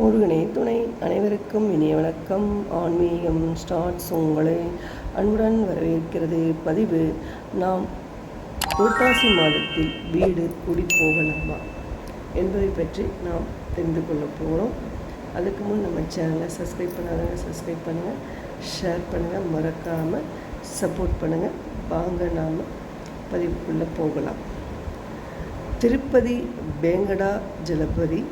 முருகனே துணை அனைவருக்கும் இனிய வணக்கம். ஆன்மீகம் ஸ்டார்ட்ஸ் உங்களை அன்புடன் வரவேற்கிறது. பதிவு நாம் புரட்டாசி மாதத்தில் வீடு குடி போகலாமா என்பதை பற்றி நாம் தெரிந்து கொள்ள போகிறோம். அதுக்கு முன் நம்ம சேனலை சப்ஸ்கிரைப் பண்ணாதவங்க சப்ஸ்கிரைப் பண்ணுங்கள் ஷேர் பண்ணுங்கள் மறக்காமல் சப்போர்ட் பண்ணுங்கள் வாங்க நாம் பதிவுக்குள்ளே போகலாம். திருப்பதி வேங்கடா ஜலபதி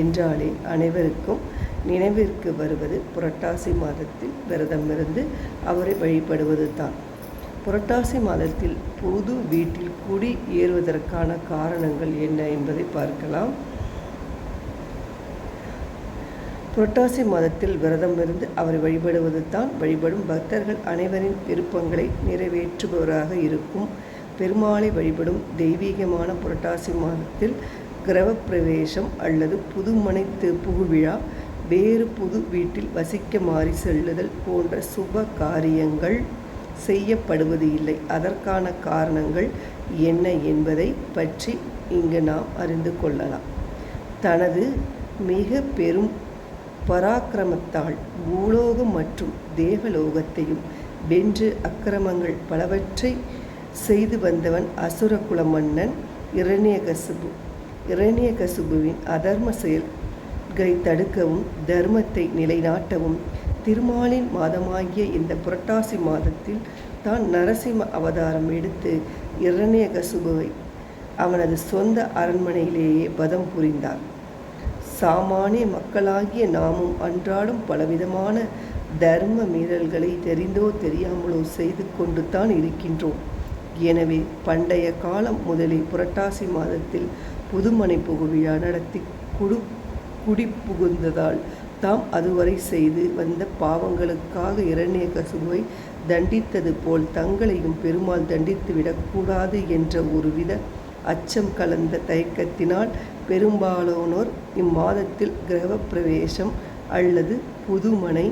என்றாலே அனைவருக்கும் நினைவிற்கு வருவது புரட்டாசி மாதத்தில் விரதமிருந்து அவரை வழிபடுவது தான் புரட்டாசி மாதத்தில் புது வீட்டில் குடி ஏறுவதற்கான காரணங்கள் என்ன என்பதை பார்க்கலாம். புரட்டாசி மாதத்தில் விரதம் இருந்து அவரை வழிபடுவது தான் வழிபடும் பக்தர்கள் அனைவரின் விருப்பங்களை நிறைவேற்றுபவராக இருக்கும். பெருமாளை வழிபடும் தெய்வீகமான புரட்டாசி மாதத்தில் கிரகப்பிரவேசம் அல்லது புதுமனை புகுவிழா வேறு புது வீட்டில் வசிக்க மாறி செல்லுதல் போன்ற சுப காரியங்கள் செய்யப்படுவது இல்லை. அதற்கான காரணங்கள் என்ன என்பதை பற்றி இங்கு நாம் அறிந்து கொள்ளலாம். தனது மிக பெரும் பராக்கிரமத்தால் பூலோகம் மற்றும் தேவலோகத்தையும் வென்று அக்கிரமங்கள் பலவற்றை செய்து வந்தவன் அசுரகுல மன்னன் இரணியகசுபு. இரணியகசுபுவின் அதர்ம செயல்களை தடுக்கவும் தர்மத்தை நிலைநாட்டவும் திருமாலின் மாதமாகிய இந்த புரட்டாசி மாதத்தில் தான் நரசிம்ம அவதாரம் எடுத்து இரணியகசுபுவை அவனது சொந்த அரண்மனையிலேயே பதம் புரிந்தார். சாமானிய மக்களாகிய நாமும் அன்றாடும் பலவிதமான தர்ம மீறல்களை தெரிந்தோ தெரியாமலோ செய்து கொண்டு தான் இருக்கின்றோம். எனவே பண்டைய காலம் முதலே புரட்டாசி மாதத்தில் புதுமனை புகுவிழா நடத்தி குடு குடி புகுந்ததால் தாம் அதுவரை செய்து வந்த பாவங்களுக்காக இரண்ய கசுவை தண்டித்தது போல் தங்களையும் பெருமாள் தண்டித்து விடக்கூடாது என்ற ஒருவித அச்சம் கலந்த தயக்கத்தினால் பெரும்பாலானோர் இம்மாதத்தில் கிரகப்பிரவேசம் அல்லது புதுமனை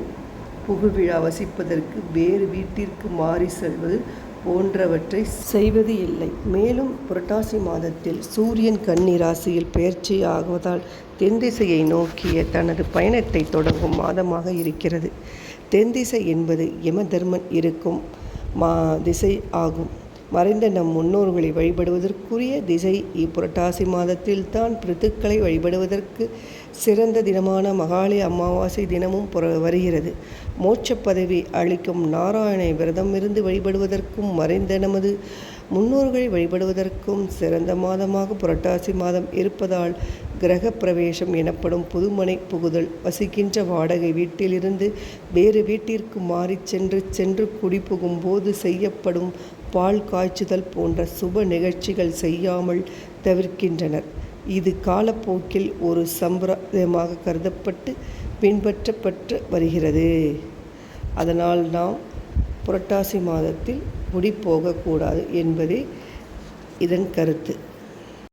புகுவிழா வசிப்பதற்கு வேறு வீட்டிற்கு மாறி செல்வது போன்றவற்றை செய்வது இல்லை. மேலும் புரட்டாசி மாதத்தில் சூரியன் கன்னி ராசியில் பயிற்சி ஆகுவதால் தென் திசையை நோக்கிய தனது பயணத்தை தொடங்கும் மாதமாக இருக்கிறது. தென் திசை என்பது யம தர்மன் இருக்கும் மா திசை ஆகும். மறைந்த நம் முன்னோர்களை வழிபடுவதற்குரிய திசை இப்புரட்டாசி மாதத்தில் தான் பிரித்துக்களை வழிபடுவதற்கு சிறந்த தினமான மகாலய அமாவாசை தினமும் வருகிறது. மோட்ச பதவி அளிக்கும் நாராயணை விரதம் இருந்து வழிபடுவதற்கும் மறைந்த நமது முன்னோர்களை வழிபடுவதற்கும் சிறந்த மாதமாக புரட்டாசி மாதம் இருப்பதால் கிரக பிரவேசம் எனப்படும் புதுமனை புகுதல் வசிக்கின்ற வாடகை வீட்டிலிருந்து வேறு வீட்டிற்கு மாறிச் சென்று சென்று குடிபுகும் போது செய்யப்படும் பால் காய்ச்சுதல் போன்ற சுப நிகழ்ச்சிகள் செய்யாமல் தவிர்க்கின்றனர். இது காலப்போக்கில் ஒரு சம்பிரதாயமாக கருதப்பட்டு பின்பற்றப்பட்டு வருகிறது. அதனால் நாம் புரட்டாசி மாதத்தில் முடி போகக்கூடாது என்பதே இதன் கருத்து.